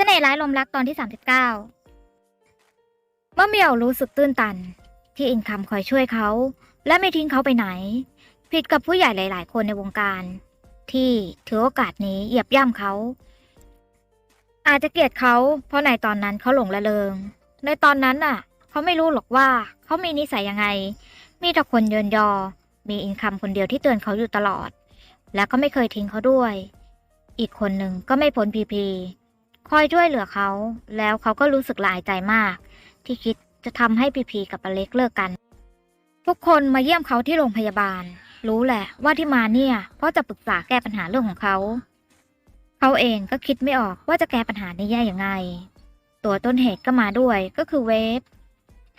เสน่ห์ร้ายลมรักตอนที่ 39 เมื่อเมียวรู้สึกตื้นตัน ที่อินคำคอยช่วยเขา และไม่ทิ้งเขาไปไหน ผิดกับผู้ใหญ่หลาย ๆ คนในวงการ ที่ถือโอกาสนี้เหยียบย่ำเขา อาจจะเกลียดเขา เพราะในตอนนั้นเขาหลงละเริง ในตอนนั้นน่ะ เขาไม่รู้หรอกว่าเขามีนิสัยยังไง มีแต่คนเยินยอ มีอินคำคนเดียวที่เตือนเขาอยู่ตลอด และก็ไม่เคยทิ้งเขาด้วย อีกคนหนึ่งก็ไม่พ้นพีพี คอยช่วยเหลือเขา แล้วเขาก็รู้สึกละอายใจมาก ที่คิดจะทำให้พีพีกับอเล็กเลิกกัน ทุกคนมาเยี่ยมเขาที่โรงพยาบาล รู้แหละว่าที่มาเนี่ยเพราะจะปรึกษาแก้ปัญหาเรื่องของเขา เขาเองก็คิดไม่ออกว่าจะแก้ปัญหานี้แย่ยังไง ตัวต้นเหตุก็มาด้วยก็คือเวฟ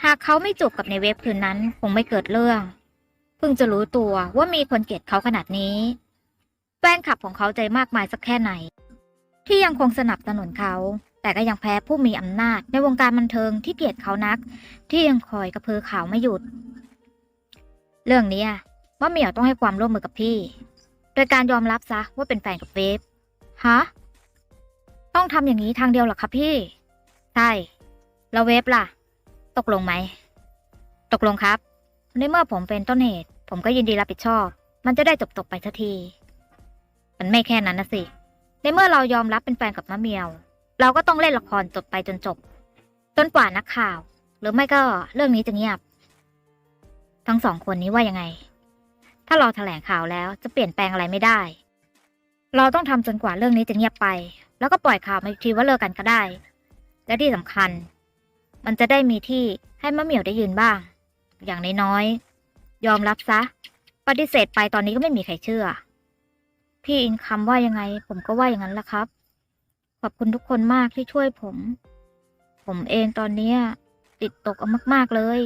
หากเขาไม่จูบกับในเวฟคืนนั้นคงไม่เกิดเรื่องเพิ่งจะรู้ตัวว่ามีคนเกลียดเขาขนาดนี้ แฟนคลับของเขาใจมากมายสักแค่ไหน ที่ยังคงสนับสนุนเขา แต่ก็ยังแพ้ผู้มีอำนาจในวงการบันเทิงที่เกลียดเขานัก ที่ยังคอยกระพือข่าวไม่หยุด เรื่องนี้ว่าเหมียวต้องให้ความร่วมมือกับพี่ โดยการยอมรับซะว่าเป็นแฟนกับเวฟฮะต้องทำอย่างนี้ทางเดียวหรอครับพี่ ใช่ แล้วเวฟล่ะ ตกลงไหม ตกลงครับ ในเมื่อผมเป็นต้นเหตุ ผมก็ยินดีรับผิดชอบ มันจะได้จบจบๆไปสักที มันไม่แค่นั้นนะสิ ในเมื่อเรายอมรับเป็นแฟนกับมะเมียว เราก็ต้องเล่นละครจบไปจนจบ จนกว่านักข่าว หรือไม่ก็เรื่องนี้จะเงียบ ทั้งสองคนนี้ว่ายังไง ถ้าเราแถลงข่าวแล้วจะเปลี่ยนแปลงอะไรไม่ได้ เราต้องทำจนกว่าเรื่องนี้จะเงียบไป แล้วก็ปล่อยข่าวมาอีกทีว่าเลิกกันก็ได้ และที่สำคัญ มันจะได้มีที่ให้มะเหมียวได้ยืนบ้าง อย่างน้อยๆยอมรับซะ ปฏิเสธไปตอนนี้ก็ไม่มีใครเชื่อ พี่อินคำว่ายังไง ผมก็ว่าอย่างนั้นละครับ ขอบคุณทุกคนมากที่ช่วยผม ผมเองตอนนี้ติดตกเอามาก ๆ เลย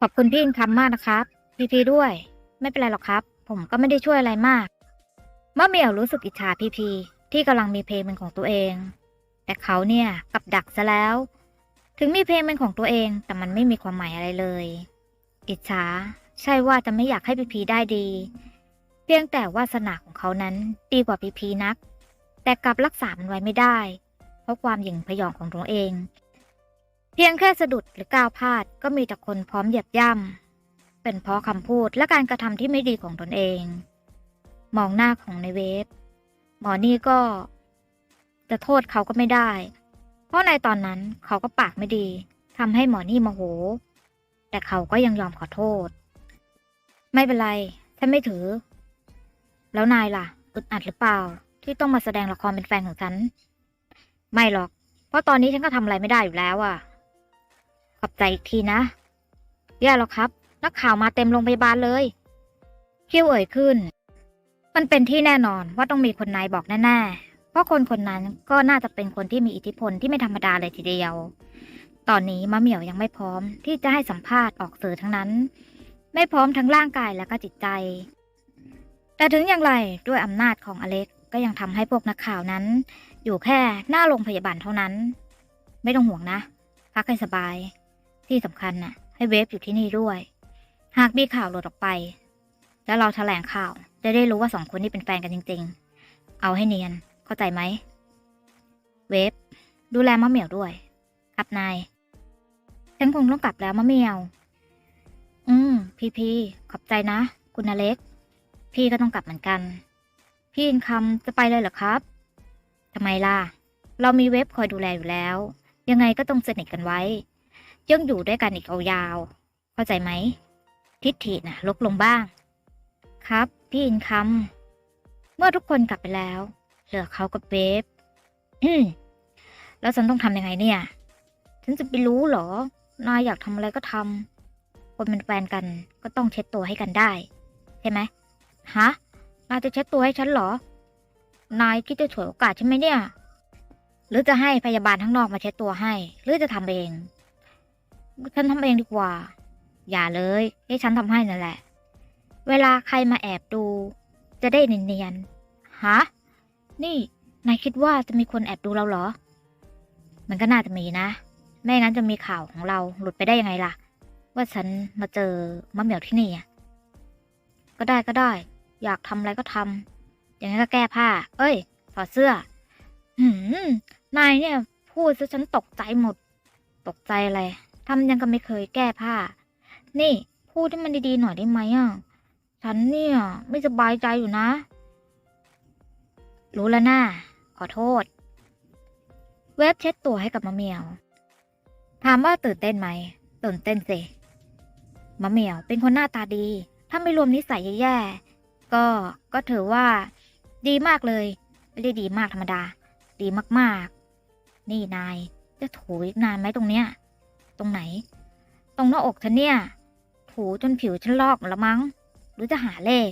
ขอบคุณพี่อินคำมากนะครับ พีพีด้วย ไม่เป็นไรหรอกครับ ผมก็ไม่ได้ช่วยอะไรมากเมะเมียวรู้สึกอิจฉาพีพีที่กำลังมีเพลงเป็นของตัวเอง แต่เขาเนี่ยกับดักซะแล้ว ถึงมีเพลงเป็นของตัวเอง แต่มันไม่มีความหมายอะไรเลย อิจฉาใช่ว่าจะไม่อยากให้พีพีได้ดี เพียงแต่วาสนาของเขานั้นดีกว่าพีพีนัก แต่กลับรักษามันไว้ไม่ได้ เพราะความหยิ่งพยองของตัวเอง เพียงแค่สะดุดหรือก้าวพลาดก็มีแต่คนพร้อมเหยียบย่ำเป็นเพราะคำพูดและการกระทำที่ไม่ดีของตนเอง มองหน้าของในเวฟหมอนี่ก็จะโทษเขาก็ไม่ได้ เพราะในตอนนั้นเขาก็ปากไม่ดีทำให้หมอนี่โมโห แต่เขาก็ยังยอมขอโทษ ไม่เป็นไรฉันไม่ถือ แล้วนายล่ะอึดอัดหรือเปล่า ที่ต้องมาแสดงละครเป็นแฟนของฉัน ไม่หรอก เพราะตอนนี้ฉันก็ทำอะไรไม่ได้อยู่แล้วอะขอบใจอีกทีนะแย่แล้วครับนักข่าวมาเต็มโรงพยาบาลเลยคิ้วเอ่ยขึ้น มันเป็นที่แน่นอนว่าต้องมีคนนายบอกแน่ๆ เพราะคนคนนั้นก็น่าจะเป็นคนที่มีอิทธิพลที่ไม่ธรรมดาเลยทีเดียว ตอนนี้มะเหมี่ยวยังไม่พร้อมที่จะให้สัมภาษณ์ออกสื่อทั้งนั้น ไม่พร้อมทั้งร่างกายและก็จิตใจ แต่ถึงอย่างไรด้วยอำนาจของอเล็กก็ยังทำให้พวกนักข่าวนั้น อยู่แค่หน้าโรงพยาบาลเท่านั้น ไม่ต้องห่วงนะ พักให้สบาย ที่สำคัญน่ะ ให้เวฟอยู่ที่นี่ด้วย หากมีข่าวหลุดออกไป แล้วเราแถลงข่าวจะได้รู้ว่าสองคนนี้เป็นแฟนกันจริง ๆ เอาให้เนียนเข้าใจไหม เวฟดูแลมะเหมียวด้วย ครับนายฉันคงต้องกลับแล้วมะเหมียว อืม พี่พี่ขอบใจนะ คุณอเล็ก พี่ก็ต้องกลับเหมือนกัน พี่อินคำจะไปเลยเหรอครับทำไมล่ะ เรามีเว็บคอยดูแลอยู่แล้ว ยังไงก็ต้องสนิทกันไว้ยังอยู่ด้วยกันอีกเอวยาว เข้าใจไหม ทิฐิน่ะลดลงบ้าง ครับ พี่อินคำเมื่อทุกคนกลับไปแล้ว เหลือเขากับเวฟอืมแล้วฉันต้องทำยังไงเนี่ย ฉันจะไปรู้เหรอ นายอยากทำอะไรก็ทำคนเป็นแฟนกันก็ต้องเช็ดตัวให้กันได้ ใช่ไหม ฮะ นายจะเช็ดตัวให้ฉันเหรอ นายคิดจะฉวยโอกาสใช่ไหมเนี่ย หรือจะให้พยาบาลข้างนอกมาเช็ดตัวให้ หรือจะทำเอง ฉันทำเองดีกว่า อย่าเลยให้ฉันทำให้นั่นแหละ เวลาใครมาแอบดู จะได้เนียนๆ ฮะ นี่ นายคิดว่าจะมีคนแอบดูเราเหรอ มันก็น่าจะมีนะ ไม่งั้นจะมีข่าวของเราหลุดไปได้ยังไงล่ะ ว่าฉันมาเจอมะเหมียวที่นี่ก็ได้ก็ได้ อยากทำอะไรก็ทำอย่างนั้นก็แก้ผ้า เอ้ยถอดเสื้อ หืมนายเนี่ย พูดซะฉันตกใจหมด ตกใจอะไรทำยังก็ไม่เคยแก้ผ้า นี่ พูดให้มันดีๆหน่อยได้ไหมอะฉันเนี่ย ไม่สบายใจอยู่นะ รู้แล้วนะ่าขอโทษ เว็บเช็ดตัวให้กับมะเหมียว ถามว่าตื่นเต้นไหมตื่นเต้นสิมะเหมียวเป็นคนหน้าตาดี ถ้าไม่รวมนิสัยแย่ๆ ก็ก็ถือว่าดีมากเลยไม่ได้ดีมากธรรมดา ดีมากๆ นี่นายจะถูอีกนานไหมตรงเนี้ย ตรงไหน ตรงหน้าอกฉันเนี่ย ถูจนผิวฉันลอกล้วมั้ง หรือจะหาเลข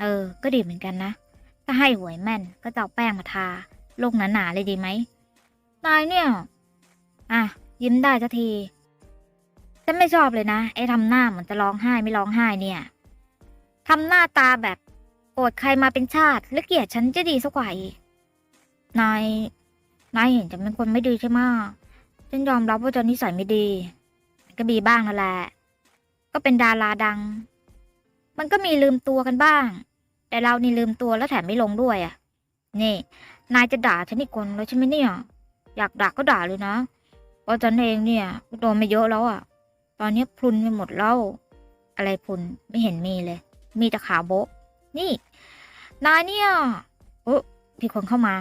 เออ ก็ดีเหมือนกันนะ ถ้าให้หวยแม่นก็จะเอาแป้งมาทาลงหนาๆเลยดีไหมนายเนี่ย อะ ยิ้มได้สักที ฉันไม่ชอบเลยนะไอ้ทำหน้าเหมือนจะร้องไห้ไม่ร้องไห้เนี่ยทำหน้าตาแบบ โกรธใครมาเป็นชาติและเกลียดฉันจะดีสักกว่าอีก นาย นายเห็นจะเป็นคนไม่ดีใช่ไหมฉันยอมรับว่าจะนิสัยไม่ดี ก็มีบ้างนั่นแหละ ก็เป็นดาราดัง มันก็มีลืมตัวกันบ้าง แต่เรานี่ลืมตัวแล้วแถมไม่ลงด้วยอะ นี่ นายจะด่าฉันอีกคนแล้วใช่ไหมเนี่ย อยากด่าก็ด่าเลยนะเพราะฉันเองเนี่ยโดนมาเยอะแล้วอะ ตอนนี้พรุนไปหมดแล้ว อะไรพรุนไม่เห็นมีเลย มีแต่ขาโบะ นี่ นายเนี่ยโอ้มีคนเข้ามา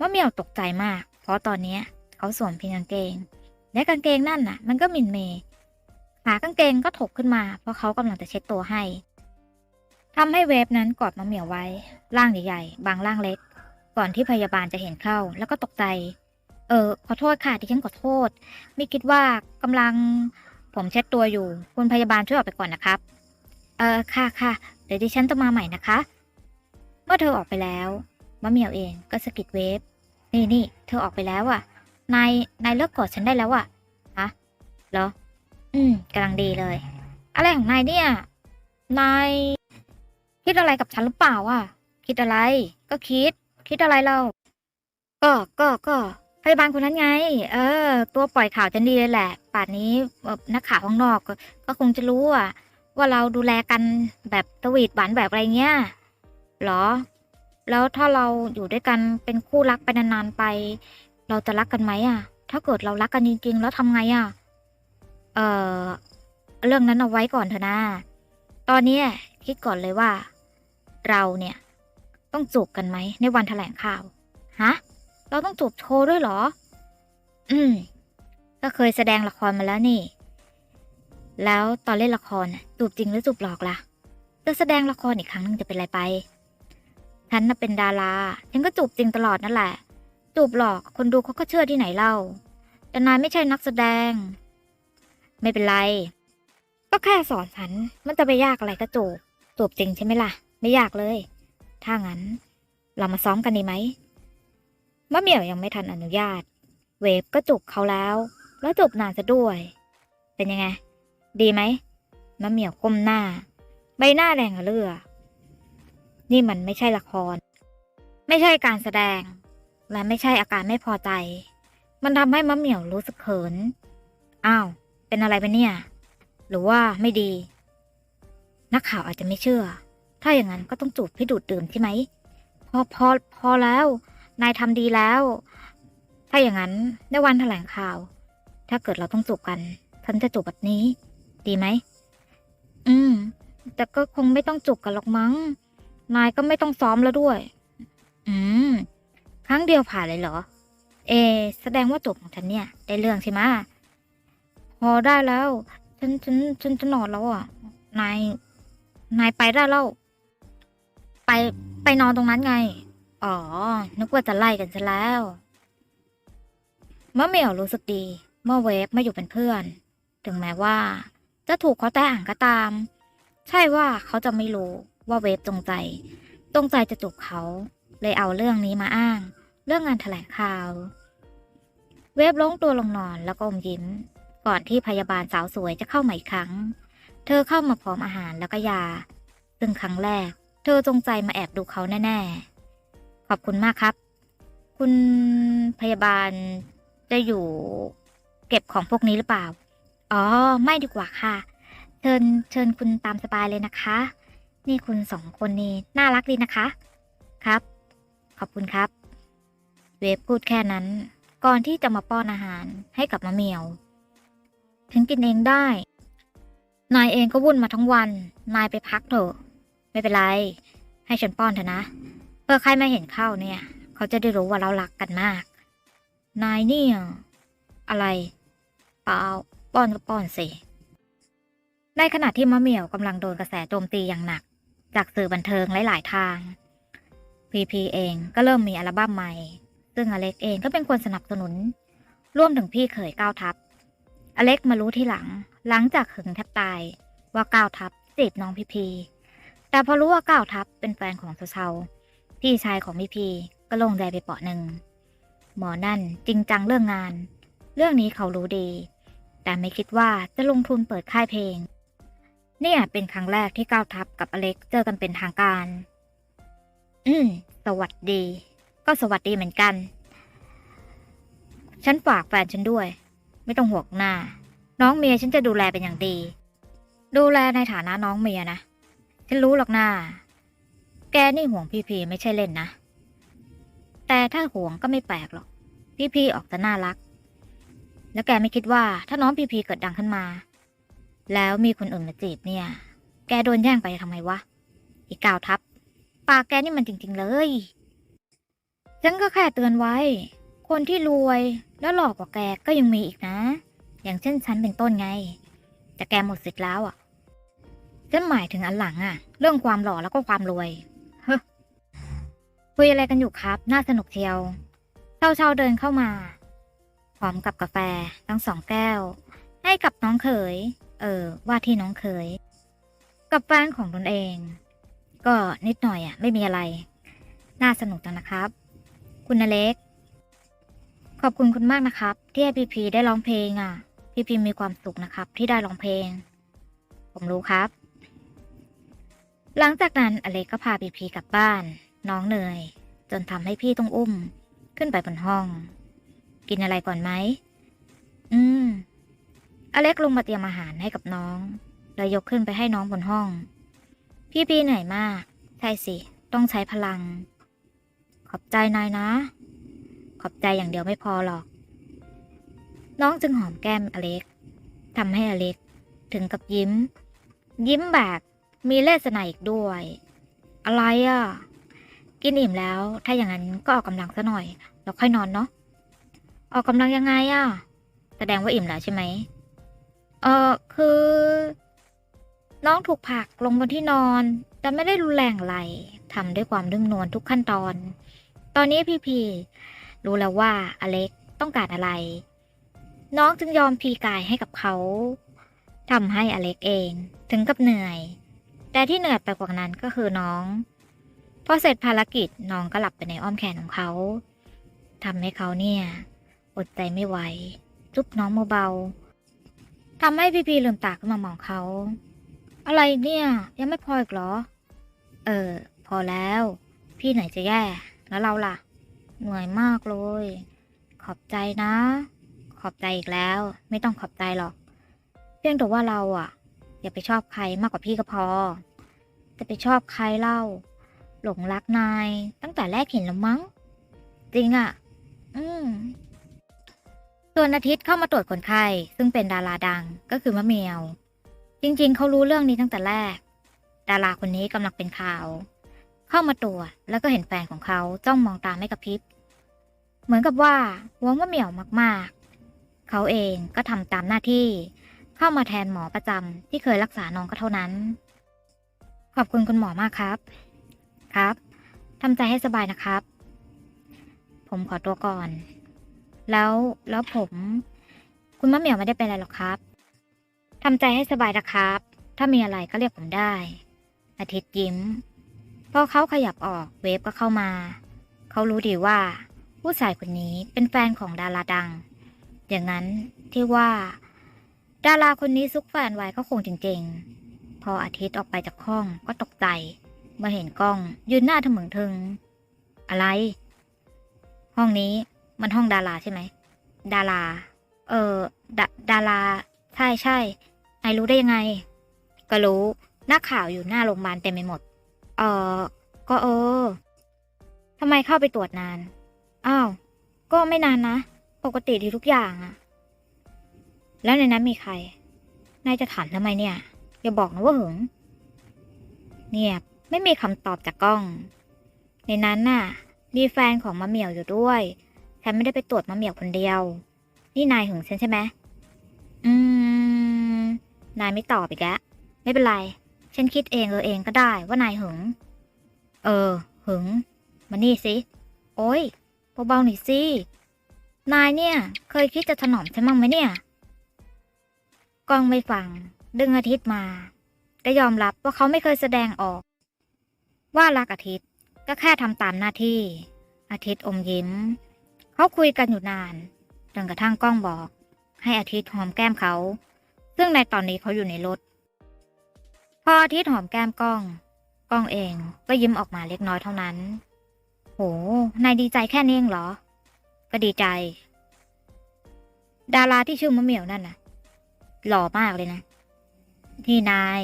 มะเมียวตกใจมาก เพราะตอนเนี้ยเขาสวมเพียงกางเกง และกางเกงนั่นน่ะ มันก็หมินเมย์ขากางเกงก็ถกขึ้นมา เพราะเขากำลังจะเช็ดตัวให้ทำให้เวฟนั้นกอดมะเหมียวไว้ ร่างใหญ่ๆ บางร่างเล็ก ก่อนที่พยาบาลจะเห็นเข้า แล้วก็ตกใจ เออ ขอโทษค่ะที่ฉันขอโทษ ไม่คิดว่ากำลังผมเช็ดตัวอยู่ คุณพยาบาลช่วยออกไปก่อนนะครับ เออค่ะค่ะ เดี๋ยวดิฉันจะมาใหม่นะคะ เมื่อเธอออกไปแล้วมะเหมียวเองก็สะกิดเวฟนี่นี่เธอออกไปแล้วอะนาย นายเลิกกอดฉันได้แล้วอะฮะเหรอ อืมกำลังดีเลย อะไรของนายเนี่ย นาย คิดอะไรกับฉันหรือเปล่าอะคิดอะไร ก็คิด คิดอะไรเรา ก็ ก็ก็พยาบาลคนนั้นไง เออ ตัวปล่อยข่าวจันดีเลยแหละ ป่านนี้นักข่าวข้างนอกก็ก็คงจะรู้อะ ว่าเราดูแลกันแบบตวีดหวานแบบอะไรเงี้ยหรอ แล้วถ้าเราอยู่ด้วยกันเป็นคู่รักไปนานๆไป เราจะรักกันไหมอะ ถ้าเกิดเรารักกันจริง ๆ แล้วทำไงอะ เออเรื่องนั้นเอาไว้ก่อนเถอะนะ ตอนนี้คิดก่อนเลยว่า เราเนี่ย ต้องจูบกันไหมในวันแถลงข่าว ฮะ เราต้องจูบโชว์ด้วยเหรอ อืม ก็เคยแสดงละครมาแล้วนี่ แล้วตอนเล่นละครจูบจริงหรือจูบหลอกล่ะจะแสดงละครอีกครั้งหนึงจะเป็นไรไป ฉันน่ะเป็นดารา ฉันก็จูบจริงตลอดนั่นแหละ จูบหลอกคนดูเขาก็เชื่อที่ไหนเล่า แต่นายไม่ใช่นักแสดง ไม่เป็นไร ก็แค่สอนฉัน มันจะไปยากอะไรก็จูบ จูบจริงใช่ไหมล่ะ ไม่ยากเลย ถ้างั้น เรามาซ้อมกันดีไหมมะเหมี่ยวยังไม่ทันอนุญาต เวฟก็จุกเขาแล้ว แล้วจุบนานซะด้วย เป็นยังไง ดีไหมมะเหมี่ยวก้มหน้า ใบหน้าแดงระเลือ นี่มันไม่ใช่ละคร ไม่ใช่การแสดง และไม่ใช่อาการไม่พอใจ มันทำให้มะเหมี่ยวรู้สึกเขิน อ้าว เป็นอะไรไปเนี่ย หรือว่าไม่ดี นักข่าวอาจจะไม่เชื่อ ถ้าอย่างนั้นก็ต้องจูบให้ดูดดื่มใช่ไหม พอพอพอแล้ว นายทำดีแล้ว ถ้าอย่างนั้นในวันแถลงข่าว ถ้าเกิดเราต้องจูบกันฉันจะจูบแบบนี้ ดีไหม อืม แต่ก็คงไม่ต้องจูบกันหรอกมั้ง นายก็ไม่ต้องซ้อมแล้วด้วย อืม ครั้งเดียวผ่านเลยเหรอ เอ แสดงว่าจูบของฉันเนี่ย ได้เรื่องใช่ไหมพอได้แล้ว ฉันฉันฉันจะนอนแล้วอะ นาย นายไปได้แล้ว ไปไปนอนตรงนั้นไง อ๋อ นึกว่าจะไล่กันซะแล้วเมื่อเหมียวรู้สึกดี เมื่อเวฟมาอยู่เป็นเพื่อน ถึงแม้ว่า จะถูกเขาแตะอ่างก็ตาม ใช่ว่าเขาจะไม่รู้ว่าเวฟจงใจ จงใจจะจูบเขา เลยเอาเรื่องนี้มาอ้าง เรื่องงานแถลงข่าว เวฟล้มตัวลงนอนแล้วก็อมยิ้ม ก่อนที่พยาบาลสาวสวยจะเข้ามาอีกครั้ง เธอเข้ามาพร้อมอาหารแล้วก็ยา ซึ่งครั้งแรก เธอจงใจมาแอบดูเขาแน่ๆ ขอบคุณมากครับ คุณพยาบาลจะอยู่เก็บของพวกนี้หรือเปล่า อ๋อ ไม่ดีกว่าค่ะ เชิญเชิญคุณตามสบายเลยนะคะ นี่คุณสองคนนี่น่ารักดีนะคะ ครับ ขอบคุณครับ เวฟพูดแค่นั้น ก่อนที่จะมาป้อนอาหารให้กับมะเหมียว ถึงกินเองได้ นายเองก็วุ่นมาทั้งวัน นายไปพักเถอะ ไม่เป็นไร ให้ฉันป้อนเถอะนะ เพื่อใครไมาเห็นเข้าเนี่ย เขาจะได้รู้ว่าเรารักกันมาก นายเนี่ย อะไร เปล่า ป้อนก็ป้อนสิในขณะที่มะเหมี่ยวกำลังโดนกระแสโจมตีอย่างหนัก จากสื่อบันเทิงหลาย ๆ ทาง พีพีเองก็เริ่มมีอัลบั้มใหม่ ซึ่งอเล็กเองก็เป็นคนสนับสนุน ร่วมถึงพี่เขยก้าวทัพอเล็กมารู้ทีหลัง หลังจากหึงแทบตายว่าก้าวทัพจีบน้องพีพี แต่พอรู้ว่าก้าวทัพเป็นแฟนของเซาพี่ชายของพีพีก็โลงใจไปเปาะหนึ่งหมอนั่นจริงจังเรื่องงาน เรื่องนี้เขารู้ดี แต่ไม่คิดว่าจะลงทุนเปิดค่ายเพลง เนี่ยเป็นครั้งแรกที่ก้าวทัพกับอเล็กเจอกันเป็นทางการ อืม สวัสดี ก็สวัสดีเหมือนกัน ฉันฝากแฟนฉันด้วย ไม่ต้องห่วงหน้า น้องเมียฉันจะดูแลเป็นอย่างดี ดูแลในฐานะน้องเมียนะ ฉันรู้หรอกหน้า แกนี่ห่วงพี่พีไม่ใช่เล่นนะ แต่ถ้าห่วงก็ไม่แปลกหรอก พี่พีออกจะน่ารัก แล้วแกไม่คิดว่าถ้าน้องพีพีเกิดดังขึ้นมา แล้วมีคนอื่นมาจีบเนี่ย แกโดนแย่งไปทำไมวะ อีกกาวทับ ปากแกนี่มันจริง ๆ เลย ฉันก็แค่เตือนไว้ คนที่รวยแล้วหลอกกว่าแกก็ยังมีอีกนะ อย่างเช่นฉันเป็นต้นไง แต่แกหมดสิทธิ์แล้วอะฉันหมายถึงอันหลังอะ เรื่องความหล่อแล้วก็ความรวยเฮ้คุยอะไรกันอยู่ครับ น่าสนุกเชียวเช่าเช่าๆเดินเข้ามา ร้อมกับกาแฟทั้งสองแก้ว ให้กับน้องเขย เออว่าที่น้องเขย กับแฟนของตนเอง ก็นิดหน่อยอะ ไม่มีอะไร น่าสนุกจังนะครับ คุณอเล็ก ขอบคุณคุณมากนะครับ ที่ให้พีพีได้ร้องเพลงอะ พีพีมีความสุขนะครับ ที่ได้ร้องเพลง ผมรู้ครับ หลังจากนั้นอเล็กก็พาพีพีกลับบ้าน น้องเหนื่อย จนทำให้พี่ต้องอุ้ม ขึ้นไปบนห้อง กินอะไรก่อนไหม อืม อเล็กลงมาเตรียมอาหารให้กับน้อง แล้วยกขึ้นไปให้น้องบนห้อง พี่พีเหนื่อยมาก ใช่สิ ต้องใช้พลัง ขอบใจนายนะ ขอบใจอย่างเดียวไม่พอหรอก น้องจึงหอมแก้มอเล็กทำให้อเล็ก ถึงกับยิ้ม ยิ้มแบบมีเลสไนอีกด้วย อะไรอะ่ะ กินอิ่มแล้ว ถ้าอย่างนั้นก็ออกกำลังซะหน่อย แล้วค่อยนอนเนาะ ออกกำลังยังไงอะ แสดงว่าอิ่มแล้วใช่ไหมเออคือ น้องถูกผลักลงบนที่นอน แต่ไม่ได้รุนแรงอะไรทำด้วยความนุ่มนวลทุกขั้นตอน ตอนนี้พี่พีรู้แล้วว่าอเล็กต้องการอะไร น้องจึงยอมพีกายให้กับเขาทำให้อเล็กเองถึงกับเหนื่อย แต่ที่เหนื่อยไปกว่านั้นก็คือน้อง พอเสร็จภารกิจน้องก็หลับไปในอ้อมแขนของเขาทำให้เขาเนี่ย อดใจไม่ไหว จุ๊บน้องเบาๆทำให้พี่พีลืมตาขึ้นมามองเขา อะไรเนี่ย ยังไม่พออีกเหรอ เออ พอแล้ว พี่ไหนจะแย่ แล้วเราล่ะ เหนื่อยมากเลย ขอบใจนะ ขอบใจอีกแล้ว ไม่ต้องขอบใจหรอก เพียงแต่ว่าเราอะ อย่าไปชอบใครมากกว่าพี่ก็พอ จะไปชอบใครเล่า หลงรักนายตั้งแต่แรกเห็นแล้วมั้ง จริงอะ อืม ส่วนอาทิตย์เข้ามาตรวจคนไข้ ซึ่งเป็นดาราดังก็คือมะเหมียว จริงๆ เขารู้เรื่องนี้ตั้งแต่แรก ดาราคนนี้กำลังเป็นข่าว เข้ามาตรวจแล้วก็เห็นแฟนของเขาจ้องมองตาไม่กระพริบ เหมือนกับว่าหวงมะเหมียวมากๆ เขาเองก็ทำตามหน้าที่ เข้ามาแทนหมอประจำที่เคยรักษาน้องก็เท่านั้น ขอบคุณคุณหมอมากครับ ครับทำใจให้สบายนะครับ ผมขอตัวก่อน แล้วแล้วผม คุณมะเหมี่ยวไม่ได้เป็นอะไรหรอกครับทำใจให้สบายนะครับ ถ้ามีอะไรก็เรียกผมได้ อาทิตย์ยิ้ม พอเขาขยับออกเวฟก็เข้ามา เขารู้ดีว่า ผู้ชายคนนี้เป็นแฟนของดาราดัง อย่างนั้นที่ว่า ดาราคนนี้ซุกแฟนไว้ก็คงจริง ๆ พออาทิตย์ออกไปจากห้องก็ตกใจเมื่อเห็นกล้องยืนหน้าทะมึงทึง อะไร ห้องนี้ มันห้องดาราใช่ไหม ดารา เออดาดารา ใช่ใช่นายรู้ได้ยังไง ก็รู้นักข่าวอยู่หน้าโรงพยาบาลเต็มไปหมด เออก็เออทำไมเข้าไปตรวจนาน อ้าว ก็ไม่นานนะ ปกติดีทุกอย่างอะแล้วในนั้นมีใคร นายจะถามทำไมเนี่ย อย่าบอกนะว่าหึงเงียบไม่มีคำตอบจากกล้อง ในนั้นน่ะ มีแฟนของมะเหมี่ยวอยู่ด้วย ฉันไม่ได้ไปตรวจมะเหมี่ยวคนเดียว นี่นายหึงฉันใช่ไหมอืม นายไม่ตอบอีกแล้วไม่เป็นไร ฉันคิดเองเออเองก็ได้ว่านายหึง เออ หึง มานี่สิ โอ้ยเบาๆหน่อยสิ นายเนี่ย เคยคิดจะถนอมฉันบ้งไหมเนี่ยกล้องไม่ฟัง ดึงอาทิตย์มา ก็ยอมรับว่าเขาไม่เคยแสดงออก ว่ารักอาทิตย์ก็แค่ทำตามหน้าที่ อาทิตย์อมยิ้ม เขาคุยกันอยู่นานจนกระทั่งกล้องบอก ให้อาทิตย์หอมแก้มเขา ซึ่งในตอนนี้เขาอยู่ในรถ พออาทิตย์หอมแก้มกล้อง กล้องเองก็ยิ้มออกมาเล็กน้อยเท่านั้น โห นายดีใจแค่นี้เองเหรอ ก็ดีใจ ดาราที่ชื่อมะเหมี่ยวนั่นน่ะ หล่อมากเลยนะ นี่นาย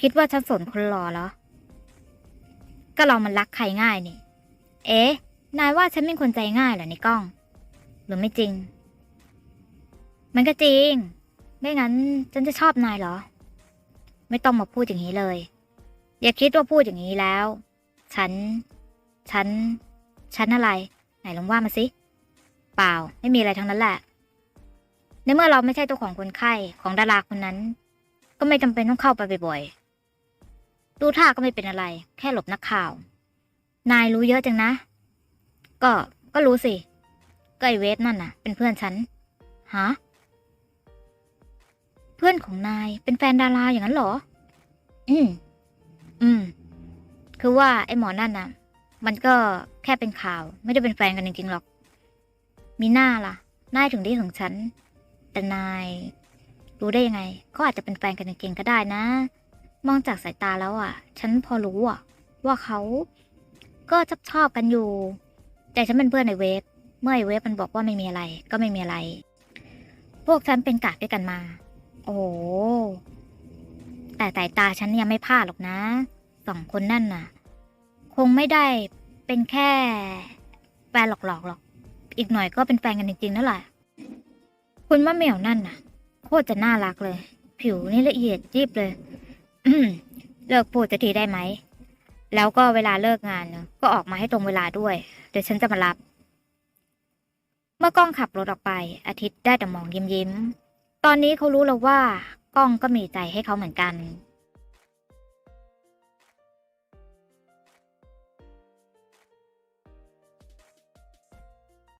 คิดว่าฉันสนคนหล่อเหรอ ก็เรามันรักใครง่ายนี่ เอ๊ะ นายว่าฉันเป็นคนใจง่ายเหรอในกล้อง หรือไม่จริง มันก็จริง ไม่งั้นฉันจะชอบนายเหรอ ไม่ต้องมาพูดอย่างนี้เลย อย่าคิดว่าพูดอย่างนี้แล้ว ฉัน ฉัน ฉันอะไร ไหนลองว่ามาสิ เปล่า ไม่มีอะไรทั้งนั้นแหละ ในเมื่อเราไม่ใช่ตัวของคนไข้ของดาราคนนั้น ก็ไม่จำเป็นต้องเข้าไปบ่อยๆ ดูท่าก็ไม่เป็นอะไร แค่หลบนักข่าว นายรู้เยอะจังนะ ก็ ก็รู้สิ ก็ไอเวฟนั่นน่ะ เป็นเพื่อนฉัน ฮะ เพื่อนของนายเป็นแฟนดาราอย่างนั้นเหรอ อืม อืม คือว่าไอหมอนั่นน่ะ มันก็แค่เป็นข่าว ไม่ได้เป็นแฟนกันจริงๆหรอก มีหน้าล่ะ นายถึงได้หึงฉัน แต่นาย รู้ได้ยังไง เขาอาจจะเป็นแฟนกันจริงๆก็ได้นะ มองจากสายตาแล้วอะ ฉันพอรู้อะ ว่าเขาก็ชอบชอบกันอยู่ แต่ฉันเป็นเพื่อนไอเวฟเมื่อไอเวฟมันบอกว่าไม่มีอะไร ก็ไม่มีอะไร พวกฉันเป็นกาดด้วยกันมา โอ้แต่สายตาฉันยังไม่พลาดหรอกนะสองคนนั่นน่ะ คงไม่ได้เป็นแค่แฟนหลอกๆหรอก อีกหน่อยก็เป็นแฟนกันจริงๆนั่นแหละ คุณมะเหมี่ยวนั่นน่ะ โคตรจะน่ารักเลย ผิวนี่ละเอียดยิบเลยเลิกพูดจะทีได้ไหม แล้วก็เวลาเลิกงานนะก็ออกมาให้ตรงเวลาด้วย เดี๋ยวฉันจะมารับ เมื่อกล้องขับรถออกไป อาทิตย์ได้แต่มองยิ้มยิ้ม ตอนนี้เขารู้แล้วว่า กล้องก็มีใจให้เขาเหมือนกัน